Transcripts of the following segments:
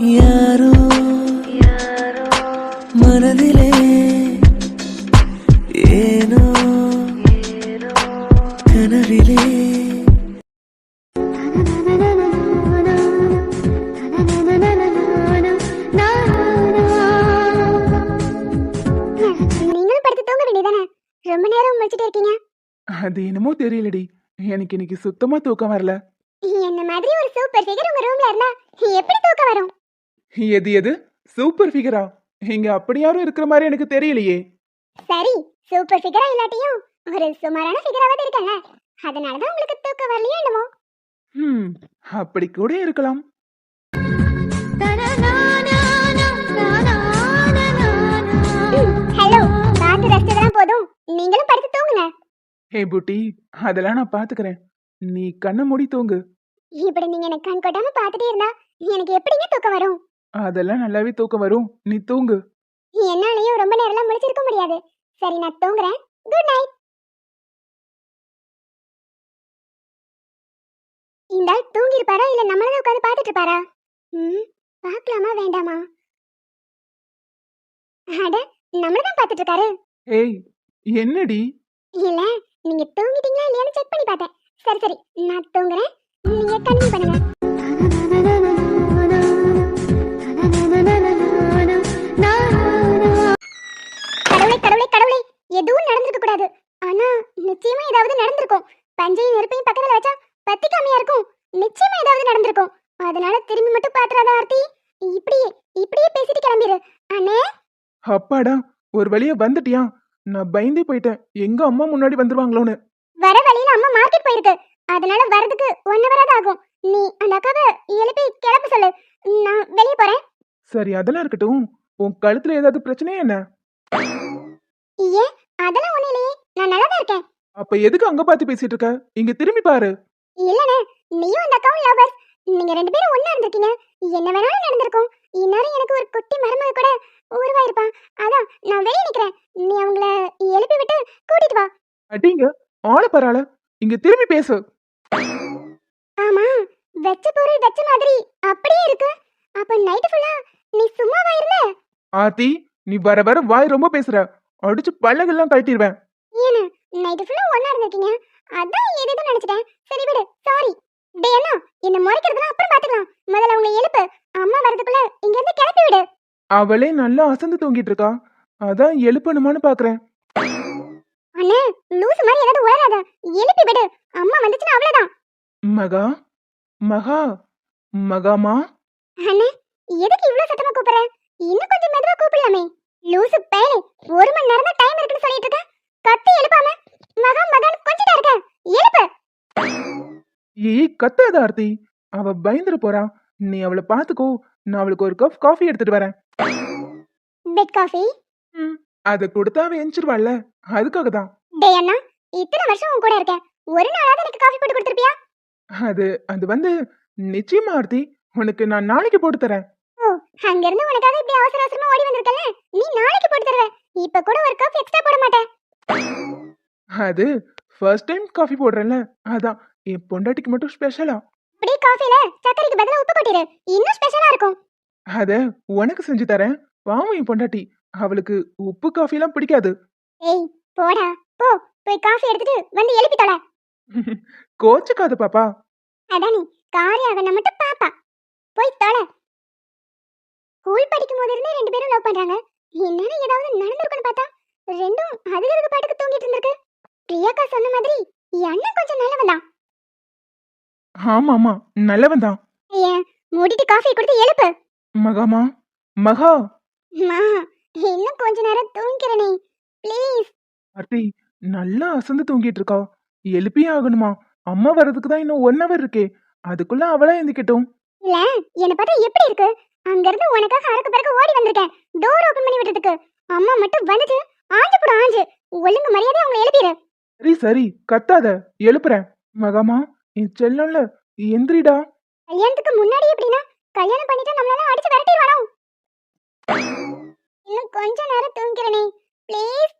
யாரோ மனதிலே ஏனோ கனவிலே. நீங்களும் படுத்து தூங்க வேண்டியதானே ரொம்ப நேரம் முடிச்சிட்டு இருக்கீங்க. அது என்னமோ தெரியலடி. எனக்கு இன்னைக்கு சுத்தமா தூக்கம் வரல. என்ன மாதிரி ஒரு சூப்பர் ஃபிகர் உங்க ரூம்ல இருந்தா எப்படி தூக்கம் வரும்? எது எது? சூப்பர் ஃபிகரா இங்க அப்படி யாரும் இருக்கிற மாதிரி எனக்கு தெரியலையே. சரி சூப்பர் ஃபிகரா இல்லாட்டியும் ஒரு சுமாரான ஃபிகராவது இருக்கல அதனால தான் உங்களுக்கு தூக்கம் வரலையோ என்னமோ? ம் அப்படி கூட இருக்கலாம். ஹலோ பார்த்து ரசிச்சதெல்லாம் போதும். நீங்களும் படுத்து தூங்குங்க. ஹே புட்டி அதெல்லாம் நான் பாத்துக்கிறேன் நீ கண்ணை மூடி தூங்கு. இப்படி நீங்க எனக்கு கண் கொட்டாம பார்த்துட்டே இருந்தா எனக்கு எப்படிங்க தூக்கம் வரும்? அதெல்லாம் நல்லாவே தூக்கம் வரும். நீ தூங்கு. என்னாலையும் ரொம்ப நேரம்லாம் முடிச்சிருக்க முடியாது. சரி நான் தூங்குறேன். குட் நைட் இந்த ஆள் தூங்கி இருப்பாரா இல்ல நம்மளதான் உட்காந்து பார்த்துட்டு இருப்பாரா ம் பார்க்கலாமா வேண்டாமா? அட நம்மளதான் பார்த்துட்டு இருக்காரு ஏய் என்னடி? இல்ல நீங்க தூங்கிட்டீங்களா இல்லையான்னு செக் பண்ணி பார்த்தேன். சரி சரி நான் தூங்குறேன். நீங்க கன்வின் பண்ணுங்க. கடவுளே கடவுளே. எதுவும் நடந்திருக்க கூடாது. ஆனா நிச்சயமா ஏதாவது நடந்திருக்கும். பஞ்சையும் நெருப்பையும் பக்கத்துல வச்சா பத்திக்காமையா இருக்கும். நிச்சயமா ஏதாவது நடந்திருக்கும். அதனால திரும்பி மட்டும் பாத்துறாத ஆர்த்தி. இப்படியே இப்படியே பேசிட்டு கிளம்பிடு அண்ணே? அப்பாடா ஒரு வழியா வந்துட்டியா? நான் பயந்தே போயிட்டேன். எங்க அம்மா முன்னாடி வந்துருவாங்களோன்னு. வர வழியில அம்மா மார்க்கெட் போயிருக்கு. அதனால வரதுக்கு ஒன் ஹவர் ஆகும். நீ அந்த அக்காவை எழுப்பி கிளம்ப சொல்லு. நான் வெளியே போறேன். சரி அதெல்லாம் இருக்கட்டும். உன் கழுத்துல ஏதாவது பிரச்சனையா என்ன? ஏன் அதெல்லாம் ஒண்ணு இல்லையே. நான் நல்லா தான் இருக்கேன். அப்ப எதுக்கு அங்க பார்த்து பேசிட்டு இருக்க? இங்க திரும்பி பாரு. இல்லனே நீயும் அந்த அக்காவும் லவர்ஸ் நீங்க ரெண்டு பேரும் ஒண்ணா இருந்திருக்கீங்க. என்ன வேணாலும் நடந்திருக்கும். இந்நேரம் எனக்கு ஒரு குட்டி மருமக கூட உருவாயிருப்பான் அதான் நான் வெளியே நிக்கிறேன். நீ அவங்கள எழுப்பி விட்டு கூட்டிட்டு வா. அடிங்க ஆள பரவாயில்ல இங்க திரும்பி பேசு. ஆமா வெச்ச பொருள் வெச்ச மாதிரி அப்படியே இருக்கு. அப்ப நைட் ஃபுல்லா நீ சும்மாவா இருந்த? ஆர்த்தி நீ வர வர வாய் ரொம்ப பேசுற. அடிச்சு பல்லகெல்லாம் கழட்டிடுவேன் ஏன்னு நைட் ஃபுல்லா ஒண்ணா இருந்திருக்கீங்க. அதான் ஏதேதோ நினைச்சிட்டேன். சரி விடு. சாரி டே அண்ணா என்ன முறைக்கிறதுலாம் அப்புறம் பாத்துக்கலாம். முதல்ல உங்களை எழுப்பு. அம்மா வரதுக்குள்ள இங்க இருந்து கிளப்பி விடு. அவளே நல்லா அசந்து தூங்கிட்டு இருக்கா. அதான் எழுப்பணுமான்னு பாக்குறேன். அண்ணே லூசு மாதிரி ஏதாவது உளராத எழுப்பி விடு. அம்மா வந்துச்சுன்னா அவ்வளவுதான். மகா மகா மகாமா? அண்ணே எதுக்கு இவ்ளோ சத்தமா கூப்பிடுற? இன்னும் கொஞ்சம் மெதுவா கூப்பிடலாமே. லூசு பேலே ஒரு மணி நேரம் தான் டைம் இருக்குன்னு சொல்லிட்டு இருக்க. கத்தி எழுப்பாம மகா மகான் கொஞ்சிட்டா இருக்க. எழுப்பு. ஏய் கத்தாத ஆர்த்தி. அவ பயந்துட போறா. நீ அவளை பாத்துக்கோ நான் அவளுக்கு ஒரு கப் காஃபி எடுத்துட்டு வரேன். பெட் காஃபி அதை கொடுத்தா அவ எந்திரிச்சிருவாள்ல. அதுக்காக தான். டே அண்ணா இத்தனை வருஷம் உன் கூட இருக்கேன். ஒரு நாளாவது எனக்கு காஃபி போட்டு கொடுத்துருப்பியா? அது அது வந்து நிச்சயமா ஆர்த்தி. உனக்கு நான் நாளைக்கு போட்டு தரேன். அங்க இருந்து உனக்காக இப்படி அவசர அவசரமா ஓடி வந்திருக்கல நீ நாளைக்கு போட்டு தருவ. இப்ப கூட ஒரு காஃபி எக்ஸ்ட்ரா போட மாட்டேன். அது ஃபர்ஸ்ட் டைம் காஃபி போடுறேன்ல. அதான் என் பொண்டாட்டிக்கு மட்டும் ஸ்பெஷலா அப்படியே காஃபில சர்க்கரைக்கு பதிலா உப்பு கொட்டிடு இன்னும் ஸ்பெஷலா இருக்கும். அத உனக்கு செஞ்சு தரேன். பாவம் என் பொண்டாட்டி. அவளுக்கு உப்பு காஃபிலாம் பிடிக்காது. ஏய் போடா. போ. போய் காஃபி எடுத்துட்டு வந்து எழுப்பி தொலை. கோச்சுக்காத பாப்பா. அதானே காரியாக மட்டும் பாப்பா. போய் தொலை. ஸ்கூல் படிக்கும் போது இருந்தே ரெண்டு பேரும் லவ் பண்றாங்க. என்னன்னு ஏதாவது நடந்திருக்குன்னு பார்த்தா ரெண்டும் அதுக்கு அதுக்கு பாட்டுக்கு தூங்கிட்டு இருந்திருக்கு. பிரியாக்கா சொன்ன மாதிரி அண்ணன் கொஞ்சம் நல்லவன் தான். ஆமா ஆமா நல்லவன் தான். ஏன் மூடிட்டு காஃபி கொடுத்து எழுப்பு. மகாமா மகா. மா இன்னும் கொஞ்ச நேரம் தூங்கிறனே ப்ளீஸ் ஆர்த்தி நல்லா அசந்து தூங்கிட்டு இருக்கா. எழுப்பியே ஆகணுமா? அம்மா வர்றதுக்கு தான் இன்னும் ஒன் ஹவர் இருக்கே. அதுக்குள்ள அவளா எந்திக்கட்டும். இல்ல என்ன பார்த்தா எப்படி இருக்கு? அங்க இருந்து உனக்காக அறக்க பிறகு ஓடி வந்திருக்கேன். டோர் ஓபன் பண்ணி விட்டதுக்கு அம்மா மட்டும் வந்துட்டு ஆஞ்சு போடு ஆஞ்சு. ஒழுங்கு மரியாதை அவங்களை எழுப்பிடு சரி சரி கத்தாத. எழுப்புறேன். மகாமா என் செல்லம்ல எந்திரிடா. கல்யாணத்துக்கு முன்னாடி எப்படின்னா கல்யாணம் பண்ணிட்டு நம்மளால அடிச்சு விரட்டிடுவானோ? இன்னும் கொஞ்ச நேரம் தூங்கிறனே ப்ளீஸ்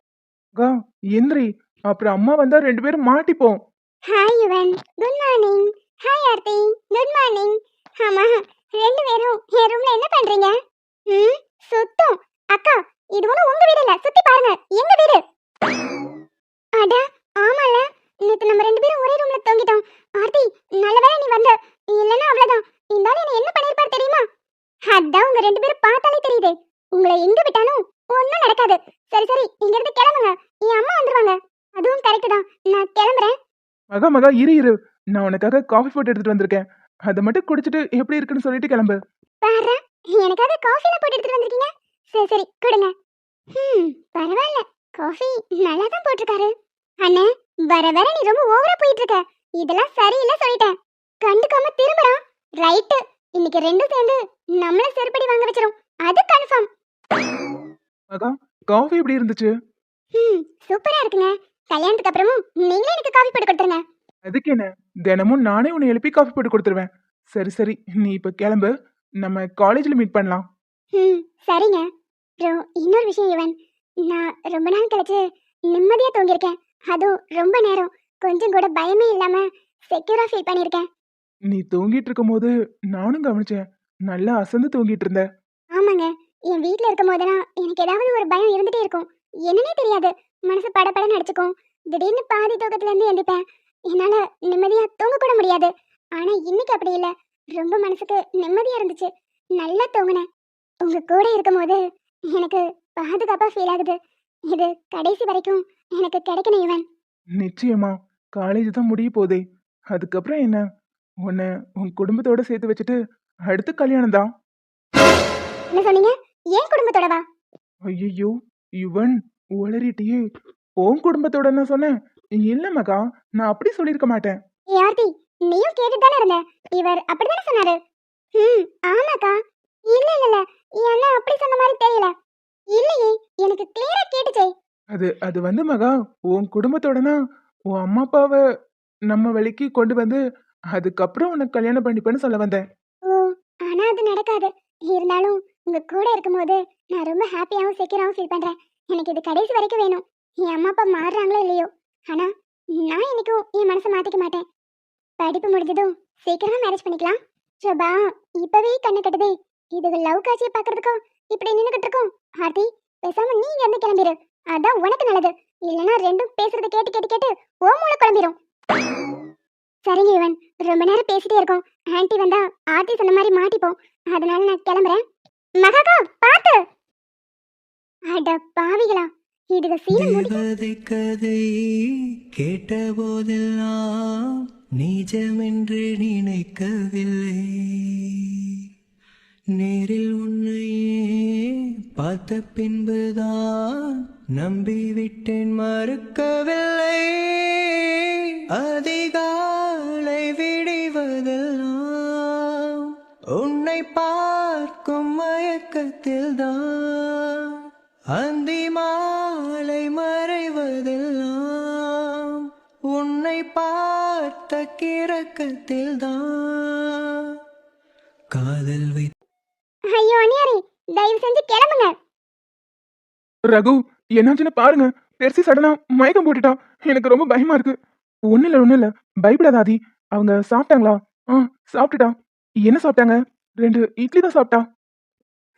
மகா எந்திரி. அப்புறம் அம்மா வந்தா ரெண்டு பேரும் மாட்டிப்போம். Hi Yuvan good morning hi Aarthi good morning ஆமா ரெண்டு பேரும் என் ரூம்ல என்ன பண்றீங்க? ம் சுத்தம். அக்கா இது ஒண்ணு உங்க வீடு இல்ல. சுத்தி பாருங்க. எங்க வீடு? அட ஆமால. நேத்து நம்ம ரெண்டு பேரும் ஒரே ரூம்ல தூங்கிட்டோம். ஆர்த்தி நல்ல வேளை நீ வந்த இல்லனா அவ்வளவுதான். இந்த ஆளு என்ன என்ன பண்ணிருப்பார் தெரியுமா? அதான் உங்க ரெண்டு பேரும் பார்த்தாலே தெரியுது. உங்களை எங்க விட்டாலும் ஒண்ணும் நடக்காது. சரி சரி இங்க இருந்து கிளம்புங்க. என் அம்மா வந்துருவாங்க. அதுவும் கரெக்ட் தான். நான் கிளம்புறேன். மகா மகா இரு இரு. நான் உனக்காக காஃபி போட்டு எடுத்துட்டு வந்திருக்கேன். அதை மட்டும் குடிச்சிட்டு எப்படி இருக்குன்னு சொல்லிட்டு கிளம்பு. பாரு எனக்காக காஃபில போட்டு எடுத்துட்டு வந்திருக்கீங்க. சரி சரி கொடுங்க. ம் பரவாயில்ல. காஃபி நல்லா தான் போட்டிருக்காரு. அண்ணே வர வர நீ ரொம்ப ஓவரா போயிட்டு இருக்க இதெல்லாம் சரியில்லை சொல்லிட்டேன். கண்டுக்காம திரும்புறான். ரைட்டு இன்னைக்கு ரெண்டும் சேர்ந்து நம்மள செருப்படி வாங்க வச்சிரும். அது கன்ஃபார்ம் மகா காஃபி எப்படி இருந்துச்சு? ம் சூப்பரா இருக்குங்க. கல்யாணத்துக்கு அப்புறமும் நீங்களே எனக்கு காஃபி போட்டு கொடுத்துருங்க. அதுக்கு என்ன தினமும் நானே உன்னை எழுப்பி காஃபி போட்டு கொடுத்துருவேன். சரி சரி. நீ இப்ப கிளம்பு. நம்ம காலேஜ்ல மீட் பண்ணலாம். ம் சரிங்க. அப்புறம் இன்னொரு விஷயம் இவன் நான் ரொம்ப நாள் கழிச்சு நிம்மதியா தூங்கியிருக்கேன். அதுவும் ரொம்ப நேரம். கொஞ்சம் கூட பயமே இல்லாம செக்யூரா ஃபீல் பண்ணியிருக்கேன். நீ தூங்கிட்டு இருக்கும்போது நானும் கவனிச்சேன். நல்லா அசந்து தூங்கிட்டு இருந்த. ஆமாங்க. என் வீட்ல இருக்கும் போதெல்லாம் எனக்கு ஏதாவது ஒரு பயம் இருந்துட்டே இருக்கும். என்னன்னே தெரியாது. மனசு படபடன்னு அடிச்சுக்கும். திடீர்னு பாதி தூக்கத்துல இருந்து எந்திப்பேன். என்னால நிம்மதியா தூங்க கூட முடியாது. ஆனா இன்னைக்கு அப்படி இல்ல. ரொம்ப மனசுக்கு நிம்மதியா இருந்துச்சு. நல்லா தூங்கினேன். உங்க கூட இருக்கும்போது எனக்கு பாதுகாப்பா ஃபீல் ஆகுது. இது கடைசி வரைக்கும் எனக்கு கிடைக்கணும் இவன். நிச்சயமா. காலேஜ் தான் முடிய போதே. அதுக்கப்புறம் என்ன? உன்னை உன் குடும்பத்தோட சேர்த்து வச்சுட்டு அடுத்து கல்யாணம் தான். என்ன சொன்னீங்க? ஏன் குடும்பத்தோடவா ஐயோ இவன் உளறிட்டியே. உன் குடும்பத்தோட நான் சொன்னேன். இல்ல மகா நான் அப்படி சொல்லியிருக்க மாட்டேன். ஏ ஆர்த்தி நீயும் கேட்டுட்டு தானே இருந்த? இவர் அப்படித்தானே சொன்னாரு? ம் ஆமாக்கா. இல்ல இல்ல இல்ல. என்ன அப்படி சொன்ன மாதிரி தெரியல. இல்லையே எனக்கு கிளியரா கேட்டுச்சே. அது அது வந்து மகா உன் குடும்பத்தோடனா உன் அம்மா அப்பாவை நம்ம வழிக்கு கொண்டு வந்து அதுக்கப்புறம் உனக்கு கல்யாணம் பண்ணிப்பேன்னு சொல்ல வந்தேன். ஓ ஆனா அது நடக்காது. இருந்தாலும் உங்க கூட இருக்கும்போது நான் ரொம்ப ஹாப்பியாவும் செக்யூராவும் ஃபீல் பண்றேன். எனக்கு இது கடைசி வரைக்கும் வேணும். என் அம்மா அப்பா மாறுறாங்களோ இல்லையோ? ஆனா நான் என்னைக்கும் என் மனசை மாத்திக்க மாட்டேன். படிப்பு முடிஞ்சதும் சீக்கிரமா மேரேஜ் பண்ணிக்கலாம். சோபா இப்பவே கண்ணு கட்டுதே. இது லவ் காட்சியை பாக்குறதுக்கும் இப்படி நின்னு இருக்கோம். ஆர்த்தி பேசாம நீ இருந்து கிளம்பிடு அதான் உனக்கு நல்லது. இல்லைன்னா ரெண்டும் பேசுறத கேட்டு கேட்டு கேட்டு ஓ மூளை குழம்பிடும் சரிங்க இவன் ரொம்ப நேரம் பேசிட்டே இருக்கோம். ஆன்ட்டி வந்தா ஆர்த்தி சொன்ன மாதிரி மாட்டிப்போம். அதனால நான் கிளம்புறேன். மகாகா பாத்து அட பாவிகளா! தேவதை கதை கேட்டபோதெல்லாம் நிஜமென்று நினைக்கவில்லை. நேரில் உன்னையே பார்த்த பின்புதான் நம்பிவிட்டேன் மறுக்கவில்லை. அதிகாலை விடிவதெல்லாம் உன்னை பார்க்கும் மயக்கத்தில்தான். தான் அந்திமா மறைவதெல்லாம் உன்னை பார்த்த கிறக்கத்தில்தான் காதல் வை ஐயோ அனியாரே தயவு செஞ்சு கிளம்புங்க. ரகு என்னாச்சுன்னு பாருங்க. பெருசி சடனா மயக்கம் போட்டுட்டா. எனக்கு ரொம்ப பயமா இருக்கு. ஒண்ணு இல்ல ஒண்ணு இல்ல. பயப்படாத ஆதி. அவங்க சாப்பிட்டாங்களா? ஆ சாப்பிட்டுட்டா. என்ன சாப்பிட்டாங்க? ரெண்டு இட்லி தான் சாப்பிட்டா.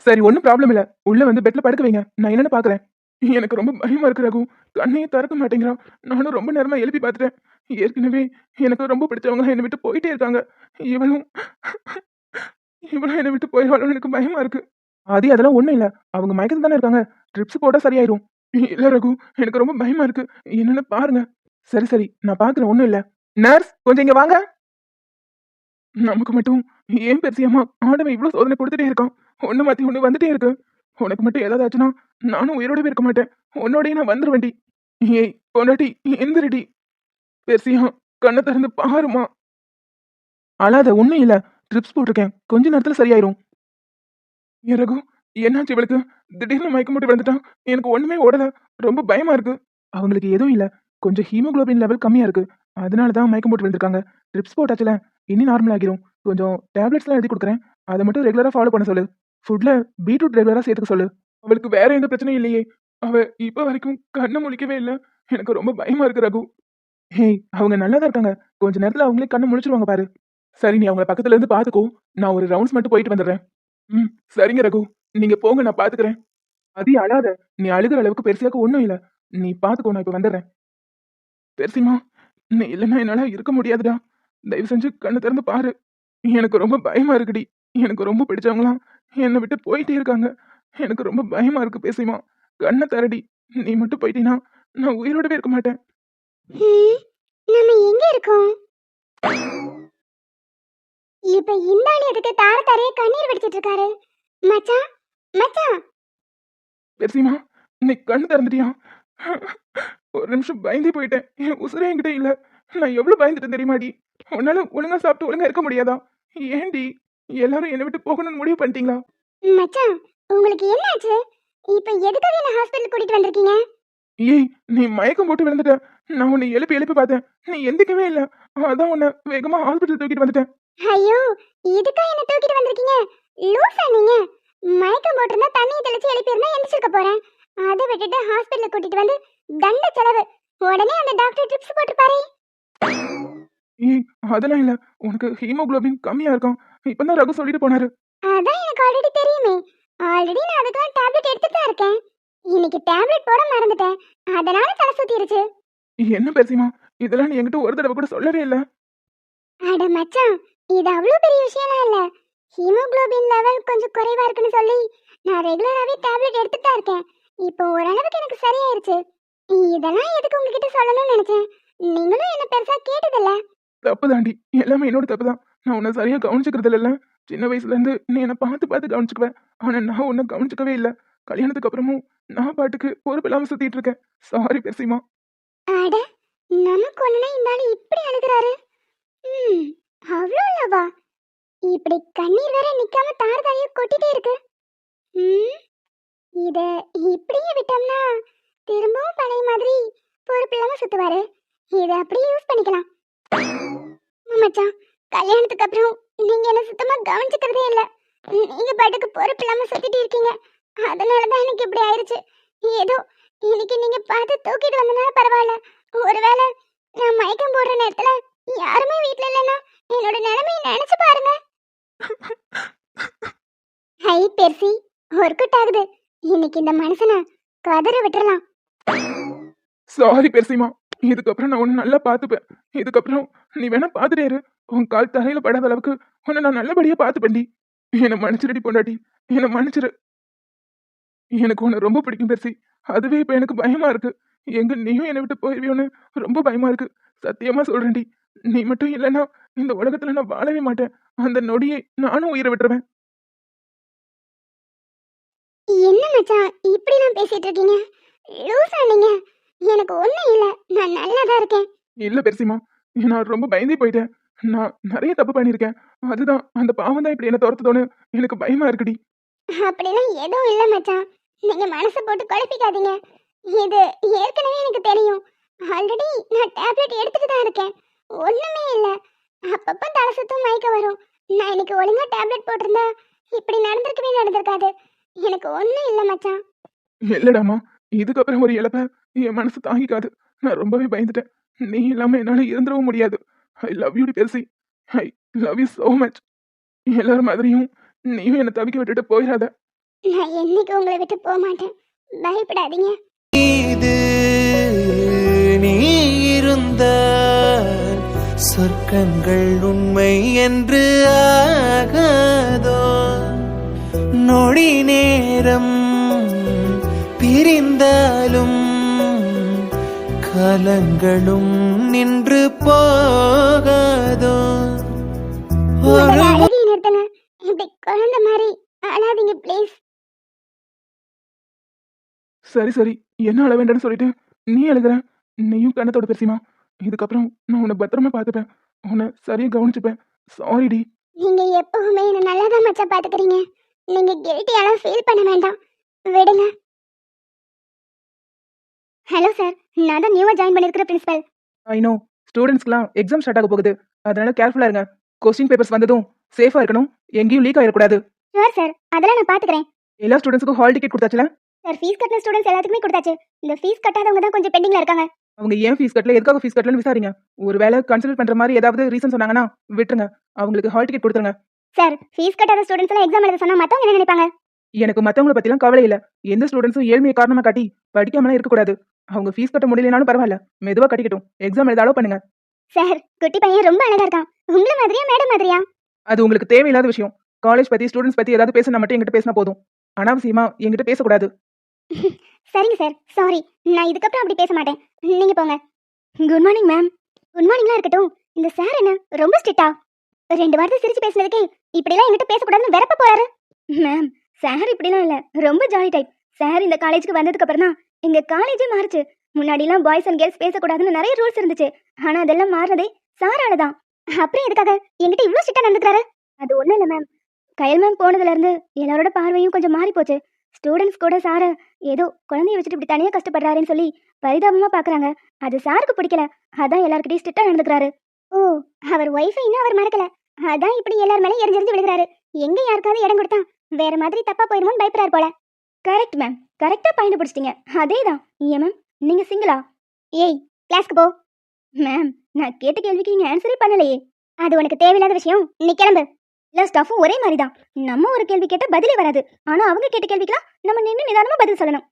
சரி ஒன்றும் ப்ராப்ளம் இல்ல. உள்ள வந்து பெட்ல படுக்க வைங்க. நான் என்னன்னு பாக்குறேன். எனக்கு ரொம்ப பயமா இருக்கு ரகு. கண்ணையே திறக்க மாட்டேங்கிறான். நானும் ரொம்ப நேரமா எழுப்பி பார்த்துட்டேன். ஏற்கனவே எனக்கு ரொம்ப பிடிச்சவங்க என்னை விட்டு போயிட்டே இருக்காங்க. இவளும் இவளும் என்னை விட்டு போயிடுவாளும் எனக்கு பயமா இருக்கு. அது அதெல்லாம் ஒன்றும் இல்லை. அவங்க மயக்கத்துல தானே இருக்காங்க. ட்ரிப்ஸ் போட்டால் சரியாயிரும். இல்லை ரகு. எனக்கு ரொம்ப பயமா இருக்கு. என்னன்னு பாருங்க. சரி சரி. நான் பார்க்குறேன் ஒன்றும் இல்லை. நர்ஸ் கொஞ்சம் இங்கே வாங்க. நமக்கு மட்டும் ஏன் பெருசியம்மா ஆண்டவன் இவ்வளோ சோதனை கொடுத்துட்டே இருக்கான். ஒன்று மாற்றி ஒன்று வந்துட்டே இருக்கு. உனக்கு மட்டும் ஏதாவது ஆச்சுன்னா நானும் உயிரோடவே இருக்க மாட்டேன். உன்னோடய நான் வந்துருவேன்டி. ஏய் பொண்டாட்டி எந்திரடி. பெருசியா கண்ணை திறந்து பாருமா. அழாத ஒன்றும் இல்லை. ட்ரிப்ஸ் போட்டிருக்கேன். கொஞ்ச நேரத்தில் சரியாயிரும். இறகு என்னாச்சு இவளுக்கு? திடீர்னு மயக்கம் போட்டு விழுந்துட்டான் எனக்கு ஒன்றுமே ஓடல. ரொம்ப பயமா இருக்கு. அவங்களுக்கு எதுவும் இல்லை. கொஞ்சம் ஹீமோகுளோபின் லெவல் கம்மியாக இருக்கு. அதனால தான் மயக்கம் போட்டு விழுந்திருக்காங்க. ட்ரிப்ஸ் போட்டாச்சுல. இனி நார்மல் ஆகிரும். கொஞ்சம் டேப்லெட்ஸ்லாம் எழுதி கொடுக்குறேன். அதை மட்டும் ரெகுலராக ஃபாலோ பண்ண சொல்லு. ஃபுட்ல பீட்ரூட் ரெகுலரா சேர்த்துக்க சொல்லு. அவளுக்கு வேற எந்த பிரச்சனையும் இல்லையே. அவ இப்ப வரைக்கும் கண்ணை முழிக்கவே இல்லை. எனக்கு ரொம்ப பயமா இருக்கு ரகு. ஹேய் அவங்க நல்லா தான் இருக்காங்க. கொஞ்ச நேரத்துல அவங்களே கண்ணை முழிச்சிருவாங்க பாரு. சரி நீ அவங்கள பக்கத்துல இருந்து பாத்துக்கோ. நான் ஒரு ரவுண்ட்ஸ் மட்டும் போயிட்டு வந்துடுறேன். ம் சரிங்க ரகு. நீங்க போங்க நான் பாத்துக்கிறேன். அதி அழாத. நீ அழுகிற அளவுக்கு பெருசியாக்க ஒண்ணும் இல்ல. நீ பாத்துக்கோ நான் இப்ப வந்துடுறேன். பெருசிமா நீ இல்லைன்னா என்னால இருக்க முடியாதுடா. தயவு செஞ்சு கண்ணை திறந்து பாரு. எனக்கு ரொம்ப பயமா இருக்குடி. எனக்கு ரொம்ப பிடிச்சவங்களாம். என்னை விட்டு போயிட்டே இருக்காங்க. எனக்கு ரொம்ப பயமா இருக்கு பேசிமா. கண்ணை தரடி. நீ மட்டும் போயிட்டீன்னா நான் உயிரோடவே இருக்க மாட்டேன். நம்ம எங்க இருக்கோம்? இப்ப இந்த ஆளு எதுக்கு தார தாரைய கண்ணீர் வடிச்சிட்டு இருக்காரு. மச்சான் மச்சான். பெருசிமா நீ கண்ணு திறந்துட்டியா? ஒரு நிமிஷம் பயந்தே போயிட்டேன். என் உசுரே என்கிட்ட இல்ல. நான் எவ்வளவு பயந்துட்டேன் தெரியுமாடி? உன்னால ஒழுங்கா சாப்பிட்டு ஒழுங்கா இருக்க முடியாதா? ஏன்டி? எல்லாரும் என்னை விட்டு போகணும்னு முடிவு பண்ணிட்டீங்களா? மச்சான் உங்களுக்கு என்னாச்சு? இப்ப எதுக்காக என்ன ஹாஸ்பிட்டல் கூட்டிட்டு வந்திருக்கீங்க? ஏய் நீ மயக்கம் போட்டு விழுந்துட்ட. நான் உன்னை எழுப்பி எழுப்பி பார்த்தேன். நீ எந்திக்கவே இல்ல. அதான் உன்னை வேகமா ஹாஸ்பிட்டல் தூக்கிட்டு வந்துட்டேன். ஐயோ இதுக்கா என்ன தூக்கிட்டு வந்திருக்கீங்க? லூசா நீங்க. மயக்கம் போட்டிருந்தா தண்ணியை தெளிச்சு எழுப்பியிருந்தா எந்திரிச்சிருக்க போறேன். அதை விட்டுட்டு ஹாஸ்பிட்டல் கூட்டிட்டு வந்து தண்ட செலவு. உடனே அந்த டாக்டர் ட்ரிப்ஸ் போட்டுப்பாரு ஏய் அதெல்லாம் இல்ல. உனக்கு ஹீமோகுளோபின் கம்மியா இருக்கான் இப்பதான் ரகு சொல்லிட்டு போனாரு. அதான் எனக்கு ஆல்ரெடி தெரியுமே. ஆல்ரெடி நான் அதுக்கெல்லாம் டேப்லெட் எடுத்துட்டு தான் இருக்கேன். இன்னைக்கு டேப்லெட் போட மறந்துட்டேன். அதனால தலை சுத்திருச்சு. என்ன பெருசிமா இதெல்லாம் நீ என்கிட்ட ஒரு தடவை கூட சொல்லவே இல்ல. அட மச்சான் இது அவ்வளோ பெரிய விஷயம்லாம் இல்ல. ஹீமோகுளோபின் லெவல் கொஞ்சம் குறைவா இருக்குன்னு சொல்லி நான் ரெகுலராகவே டேப்லெட் எடுத்துட்டு தான் இருக்கேன். இப்போ ஓரளவுக்கு எனக்கு சரியாயிருச்சு. இதெல்லாம் எதுக்கு உங்ககிட்ட சொல்லணும்னு நினைச்சேன்? நீங்களும் என்ன பெருசா கேட்டதில்ல. தப்பு தாண்டி எல்லாமே என்னோட தப்பு தான் நான் உன்னை சரியாக கவனிச்சுக்கிறது இல்லை சின்ன வயசுலேருந்து நீ என்னை பார்த்து பார்த்து கவனிச்சுக்குவேன் ஆனால் நான் உன்னை கவனிச்சுக்கவே இல்லை. கல்யாணத்துக்கு அப்புறமும் நான் பாட்டுக்கு பொறுப்பு இல்லாமல் சுத்திட்டு இருக்கேன். சாரி பெருசிமா. அட நமக்கு ஒண்ணுனா இந்த ஆளு இப்படி அழுகுறாரு. ம் அவ்வளோ இப்படி கண்ணீர் வேற நிக்காம தார் தாரியா கொட்டிட்டே இருக்கு. ம் இத இப்படியே விட்டோம்னா திரும்பவும் பழைய மாதிரி பொறுப்பு இல்லாம சுத்துவாரு. இதை அப்படியே யூஸ் பண்ணிக்கலாம். மச்சான். கல்யாணத்துக்கு அப்புறம் நீங்க என்ன சுத்தமா கவனிச்சுக்கிறதே இல்ல. நீங்க பாட்டுக்கு பொறுப்பு இல்லாம சுத்திட்டு இருக்கீங்க. அதனாலதான் எனக்கு இப்படி ஆயிருச்சு. ஏதோ இன்னைக்கு நீங்க பார்த்து தூக்கிட்டு வந்தனால பரவாயில்ல. ஒருவேளை நான் மயக்கம் போடுற நேரத்துல யாருமே வீட்டுல இல்லைன்னா என்னோட நிலைமையை நினைச்சு பாருங்க. High Percy. ஒர்க் அவுட் ஆகுது. இன்னைக்கு இந்த மனுஷனை கதற விட்டுறலாம். சாரி பெர்சிமா. இதுக்கப்புறம் நான் உன்னை நல்லா பார்த்துப்பேன். இதுக்கப்புறம் நீ வேணா பார்த்துட்டேரு உன் கால் தரையில படாத அளவுக்கு உன்னை நான் நல்லபடியா பார்த்துப்பேன்டி என்னை மன்னிச்சிருடி பொண்டாட்டி. என்னை மன்னிச்சிரு. எனக்கு உன்னை ரொம்ப பிடிக்கும் பெருசி. அதுவே இப்போ எனக்கு பயமா இருக்கு. எங்க நீயும் என்னை விட்டு போயிருவியோன்னு ரொம்ப பயமா இருக்கு. சத்தியமா சொல்றேன்டி நீ மட்டும் இல்லைன்னா இந்த உலகத்துல நான் வாழவே மாட்டேன். அந்த நொடியை நானும் உயிரை விட்டுருவேன். என்ன மச்சான் இப்படி நான் பேசிட்டு இருக்கீங்க? லூசா நீங்க. எனக்கு ஒண்ணும் இல்ல. நான் நல்லா தான் இருக்கேன். இல்ல பெருசிமா நான் ரொம்ப பயந்தே போயிட்டேன். நான் நிறைய தப்பு பண்ணியிருக்கேன். அதுதான் அந்த பாவம் தான் இப்படி என்ன துரத்துதோன்னு எனக்கு பயமா இருக்குடி. அப்படிலாம் எதுவும் இல்ல மச்சான். நீங்க மனசை போட்டு குழப்பிக்காதீங்க. இது ஏற்கனவே எனக்கு தெரியும். ஆல்ரெடி நான் டேப்லெட் எடுத்துட்டு தான் இருக்கேன். ஒண்ணுமே இல்ல. அப்பப்ப தலை சுத்தம் மயக்க வரும். நான் இன்னைக்கு ஒழுங்கா டேப்லெட் போட்டிருந்தா இப்படி நடந்திருக்கவே நடந்திருக்காது. எனக்கு ஒண்ணும் இல்ல மச்சான். இல்லடாமா இதுக்கப்புறம் ஒரு இழப்ப என் மனசு தாங்கிக்காது. நான் ரொம்பவே பயந்துட்டேன். நீ இல்லாம என்னால இருந்துடவும் முடியாது. I love you Perusi I love you so much எல்லாரும் மாதிரியும் நீயும் என்னை தவிக்க விட்டுட்டு போயிடாத நான் என்னைக்கு உங்களை விட்டு போக மாட்டேன். பயப்படாதீங்க. இது நீ இருந்தால் சொர்க்கங்கள் உண்மை என்று ஆகாதோ? நொடி நேரம் பிரிந்தாலும் காலங்களும் நின்று போகாதோ? அழுகையை நிறுத்துங்க. இப்படி குழந்தை மாதிரி அழாதீங்க ப்ளீஸ் சரி சரி. என்ன அழ வேண்டாம்னு சொல்லிட்டு நீ அழுகுற. நீயும் கண்ணத்தோட பேசிமா இதுக்கப்புறம் நான் உன்னை பத்திரமா பார்த்துப்பேன். உன்னை சரியா கவனிச்சுப்பேன். சாரிடி நீங்க எப்பவுமே என்ன நல்லா தான் மச்சா பாத்துக்கிறீங்க நீங்க கில்ட்டியாலாம் ஃபீல் பண்ண வேண்டாம். விடுங்க. ஹலோ சார் நான் தான் நியூவா ஜாயின் பண்ணிருக்கிற பிரின்சிபல் ஐ நோ ஸ்டூடெண்ட்ஸ்க்குலாம் எக்ஸாம் ஸ்டார்ட் ஆக போகுது. அதனால கேர்ஃபுல்லா இருங்க. கொஸ்டின் பேப்பர்ஸ் வந்ததும் சேஃபா இருக்கணும். எங்கேயும் லீக் ஆயிடக்கூடாது. ஷுவர் சார் அதெல்லாம் நான் பாத்துக்கிறேன். எல்லா ஸ்டூடெண்ட்ஸுக்கும் ஹால் டிக்கெட் கொடுத்தாச்சுல? சார் ஃபீஸ் கட்டின ஸ்டூடெண்ட்ஸ் எல்லாத்துக்குமே கொடுத்தாச்சு. இந்த ஃபீஸ் கட்டாதவங்க தான் கொஞ்சம் பெண்டிங்ல இருக்காங்க. அவங்க ஏன் ஃபீஸ் கட்டல? எதுக்காக ஃபீஸ் கட்டலன்னு விசாரிங்க. ஒருவேளை கன்சிடர் பண்ற மாதிரி ஏதாவது ரீசன் சொன்னாங்கன்னா விட்டுருங்க. அவங்களுக்கு ஹால் டிக்கெட் கொடுத்துருங்க. சார் ஃபீஸ் கட்டாத ஸ்டூடெண்ட்ஸ் எல்லாம் எக்ஸாம் எழுத சொன்னா மத்தவங்க என்ன நினைப்பாங்க? எனக்கு மத்தவங்கள பத்திலாம் கவலை இல்ல. எந்த ஸ்டூடெண்ட்ஸும் ஏழ்மையை காரணமா காட்டி படிக்காமலாம் இருக்கக்கூடாது. அவங்க ஃபீஸ் கட்ட முடியலனாலும் பரவாயில்ல. மெதுவா கட்டிக்கட்டும். எக்ஸாம் எழுத அளவு பண்ணுங்க. சார் குட்டி பையன் ரொம்ப அழகா இருக்கான். உங்கள மாதிரியா மேடம் மாதிரியா? அது உங்களுக்கு தேவையில்லாத விஷயம். காலேஜ் பத்தி ஸ்டூடெண்ட்ஸ் பத்தி ஏதாவது பேசினா மட்டும் என்கிட்ட பேசினா போதும். அனாவசியமா என்கிட்ட பேசக்கூடாது. சரிங்க சார் சாரி நான் இதுக்கப்புறம் அப்படி பேச மாட்டேன். நீங்க போங்க. குட் மார்னிங் மேம் குட் மார்னிங்லாம் இருக்கட்டும். இந்த சார் என்ன ரொம்ப ஸ்ட்ரிக்டா ரெண்டு வார்த்தை சிரிச்சு பேசினதுக்கே இப்படிலாம் என்கிட்ட பேசக்கூடாதுன்னு வெறப்ப போறாரு. மேம் சார் இப்படிலாம் இல்ல. ரொம்ப ஜாலி டைப் சார் இந்த காலேஜுக்கு வந்ததுக்கு அப்புறம் தான் எங்க காலேஜே மாறுச்சு. முன்னாடிலாம் பாய்ஸ் அண்ட் கேர்ள்ஸ் பேசக்கூடாதுன்னு நிறைய ரூல்ஸ் இருந்துச்சு. ஆனா அதெல்லாம் மாறுறதே சாரால தான் அப்புறம் எதுக்காக? என்கிட்ட இவ்வளவு ஸ்ட்ரிக்டா நடந்துக்கிறாரு? அது ஒண்ணும் இல்ல மேம் கயல் மேம் போனதுல இருந்து எல்லாரோட பார்வையும் கொஞ்சம் மாறி போச்சு ஸ்டூடெண்ட்ஸ் கூட சார ஏதோ குழந்தைய வச்சுட்டு இப்படி தனியா கஷ்டப்படுறாருன்னு சொல்லி பரிதாபமா பாக்குறாங்க. அது சாருக்கு பிடிக்கல. அதான் எல்லார்கிட்டயும் ஸ்ட்ரிக்டா நடந்துக்கிறாரு. ஓ அவர் ஒய்ஃபை இன்னும் அவர் மறக்கல. அதான் இப்படி எல்லார் மேலே எரிஞ்செறிஞ்சு விழுகிறாரு. எங்க யாருக்காவது இடம் கொடுத்தா வேற மாதிரி தப்பா போயிருமோன்னு பயப்படுறாரு போல. கரெக்ட் மேம் கரெக்டா பாயிண்ட் அதே தான் ஏன் மேம் நீங்கள் சிங்கிளா ஏய் கிளாஸ்க்கு போ. மேம் நான் கேட்ட கேள்விக்கு நீங்கள் ஆன்சரே பண்ணலையே. அது உனக்கு தேவையில்லாத விஷயம். நீ கிளம்பு. எல்லா ஸ்டாஃபும் ஒரே மாதிரி தான் நம்ம ஒரு கேள்வி கேட்டால் பதிலே வராது. ஆனால் அவங்க கேட்ட கேள்விக்கெல்லாம் நம்ம நின்று நிதானமாக பதில் சொல்லணும்.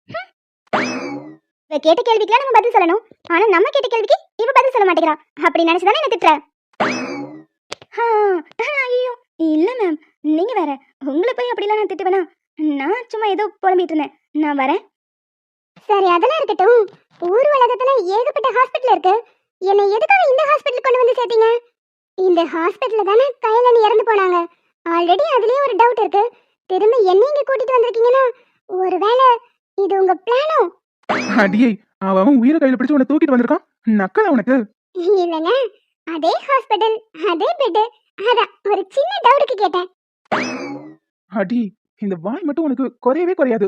இவ கேட்ட கேள்விக்கெல்லாம் நம்ம பதில் சொல்லணும். ஆனால் நம்ம கேட்ட கேள்விக்கு இவ பதில் சொல்ல மாட்டேங்கிறா. அப்படி நினைச்சுதானே என்ன திட்டுற? ஆ, ஐயோ. இல்லை மேம் நீங்கள் வேற. உங்களை போய் அப்படிலாம் நான் திட்டுவேனா? நான் சும்மா ஏதோ புலம்பிட்டு இருந்தேன். நான் வரேன். சரி அதெல்லாம் இருக்கட்டும். ஊர் உலகத்துல ஏகப்பட்ட ஹாஸ்பிட்டல் இருக்கு. என்னை எதுக்காக இந்த ஹாஸ்பிட்டல் கொண்டு வந்து சேர்த்தீங்க? இந்த ஹாஸ்பிட்டல்ல தானே கையில இறந்து போனாங்க. ஆல்ரெடி அதுலயே ஒரு டவுட் இருக்கு. திரும்ப என்ன இங்க கூட்டிட்டு வந்திருக்கீங்கன்னா ஒருவேளை இது உங்க பிளானோ அடியே அவன் உயிரை கையில பிடிச்சு உன்னை தூக்கிட்டு வந்திருக்கான். நக்கல உனக்கு. இல்லைங்க. அதே ஹாஸ்பிட்டல் அதே பெட் அதான் ஒரு சின்ன டவுட்டுக்கு கேட்டேன். அடி இந்த வாய் மட்டும் உனக்கு குறையவே குறையாது.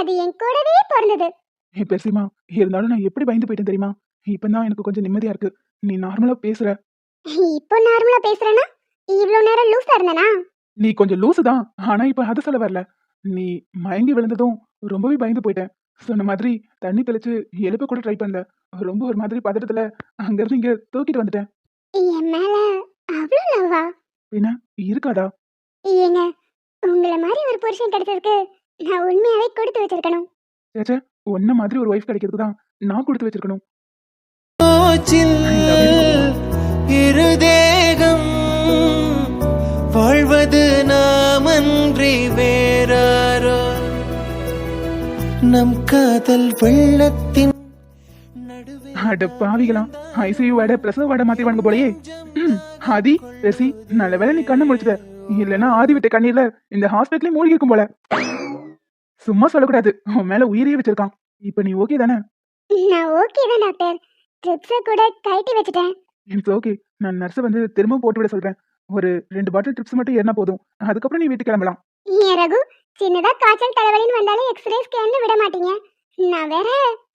அது என் கூடவே பிறந்தது. ஏ பெருசிமா இருந்தாலும் நான் எப்படி பயந்து போயிட்டேன் தெரியுமா? இப்பதான் எனக்கு கொஞ்சம் நிம்மதியா இருக்கு. நீ நார்மலா பேசுற. இப்போ நார்மலா பேசுறேன்னா இவ்வளவு நேரம் லூசா இருந்தனா? நீ கொஞ்சம் லூசு தான் ஆனா இப்ப அதை சொல்ல வரல. நீ மயங்கி விழுந்ததும் ரொம்பவே பயந்து போயிட்டேன். சொன்ன மாதிரி தண்ணி தெளிச்சு எழுப்ப கூட ட்ரை பண்ணல. ரொம்ப ஒரு மாதிரி பதட்டத்துல அங்க இருந்து இங்க தூக்கிட்டு வந்துட்டேன். என் மேல அவ்வளவு லவ்வா? என்ன இருக்காதா? ஏங்க உங்களை மாதிரி ஒரு புருஷன் கிடைச்சதுக்கு நான் உண்மையாவே கொடுத்து வச்சிருக்கணும். சேச்சே உன்ன மாதிரி ஒரு ஒய்ஃப் கிடைக்கிறதுக்கு தான் நான் கொடுத்து வச்சிருக்கணும். மூச்சில் இரு தேகம் வாழ்வது நாமன்றி வேறாரோ? நம் காதல் வெள்ளத்தின் நடுவே அட பாவிகளா ஐசியூ வாட பிரசவ வாட மாத்திடுவாங்க போலயே. ஆதி பெசி நல்ல நீ கண்ணு முடிச்சுட்ட இல்லைன்னா ஆதி விட்ட கண்ணீர்ல இந்த ஹாஸ்பிட்டலே மூழ்கி இருக்கும் போல. சும்மா சொல்லக்கூடாது. உன் மேல உயிரையே வச்சிருக்கான். இப்ப நீ ஓகே தானே? நான் ஓகே தான் டாக்டர் ட்ரிப்ஸை கூட கழட்டி வச்சுட்டேன். இட்ஸ் ஓகே நான் நர்ஸை வந்து திரும்ப போட்டு விட சொல்றேன். ஒரு ரெண்டு பாட்டில் ட்ரிப்ஸ் மட்டும் ஏறினா போதும். அதுக்கப்புறம் நீ வீட்டுக்கு கிளம்பலாம். ஏன் ரகு? சின்னதா காய்ச்சல் தலைவலின்னு வந்தாலே எக்ஸ்ரே ஸ்கேன்னு விட மாட்டீங்க. நான் வேற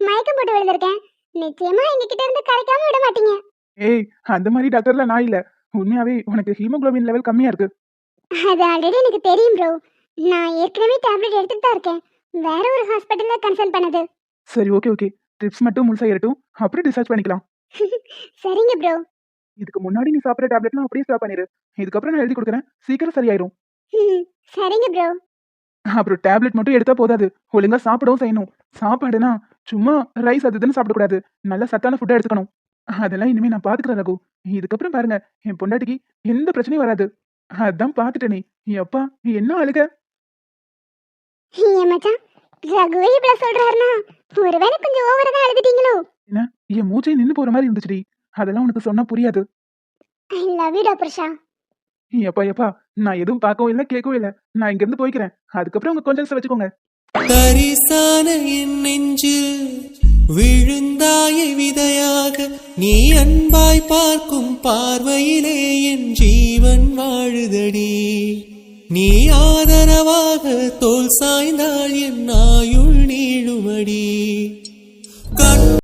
மயக்கம் போட்டு விழுந்திருக்கேன். நிச்சயமா எங்க கிட்ட இருந்து கரைக்காம விட மாட்டீங்க. ஏய் அந்த மாதிரி டாக்டர்ல நான் இல்ல. உண்மையாவே உனக்கு ஹீமோகுளோபின் லெவல் கம்மியா இருக்கு. அது ஆல்ரெடி எனக்கு தெரியும் ப்ரோ நான் ஏற்கனவே டேப்லெட் எடுத்துட்டு தான் இருக்கேன். வேற ஒரு ஹாஸ்பிட்டல்ல கன்சல்ட் பண்ணது. சரி ஓகே ஓகே ட்ரிப்ஸ் மட்டும் முழுசா ஏறட்டும். அப்புறம் டிஸ்சார்ஜ் பண்ணிக்கலாம். சரிங்க ப்ரோ இதுக்கு முன்னாடி நீ சாப்பிட்ற டேப்லெட்லாம் அப்படியே ஸ்டாப் பண்ணிரு. இதுக்கப்புறம் நான் எழுதி கொடுக்குறேன். சீக்கிரம் சரியாயிரும். சரிங்க ப்ரோ அப்புறம் டேப்லெட் மட்டும் எடுத்தா போதாது. ஒழுங்கா சாப்பிடவும் செய்யணும். சாப்பாடுனா சும்மா ரைஸ் அது இதுன்னு சாப்பிடக்கூடாது. நல்ல சத்தான ஃபுட்டா எடுத்துக்கணும். அதெல்லாம் இனிமே நான் பாத்துக்கிறேன் ரகு. இதுக்கப்புறம் பாருங்க என் பொண்டாட்டிக்கு எந்த பிரச்சனையும் வராது. அதான் பாத்துட்டேனே. அப்பா என்ன அழுக? ஏன் மச்சான் ரகுவே இவ்வளவு சொல்றாருன்னா ஒருவேளை கொஞ்சம் ஓவரா தான் அழுதுட்டீங்களோ? என் மூச்சை நின்னு போற மாதிரி இருந்துச்சுடி. அதெல்லாம் உனக்கு சொன்னா புரியாது. I love you doctor Shah. எப்பா எப்பா நான் எதுவும் பார்க்கவும் இல்லை கேட்கவும் இல்லை. நான் இங்க இருந்து போய்க்கிறேன். அதுக்கப்புறம் உங்க கொஞ்சம் வச்சுக்கோங்க. பரிசான என் நெஞ்சில் விழுந்தாய விதையாக நீ அன்பாய் பார்க்கும் பார்வையிலே என் ஜீவன் வாழுதடி. நீ ஆதரவாக தோல் சாய்ந்தாள் என் ஆயுள் நீழுமடி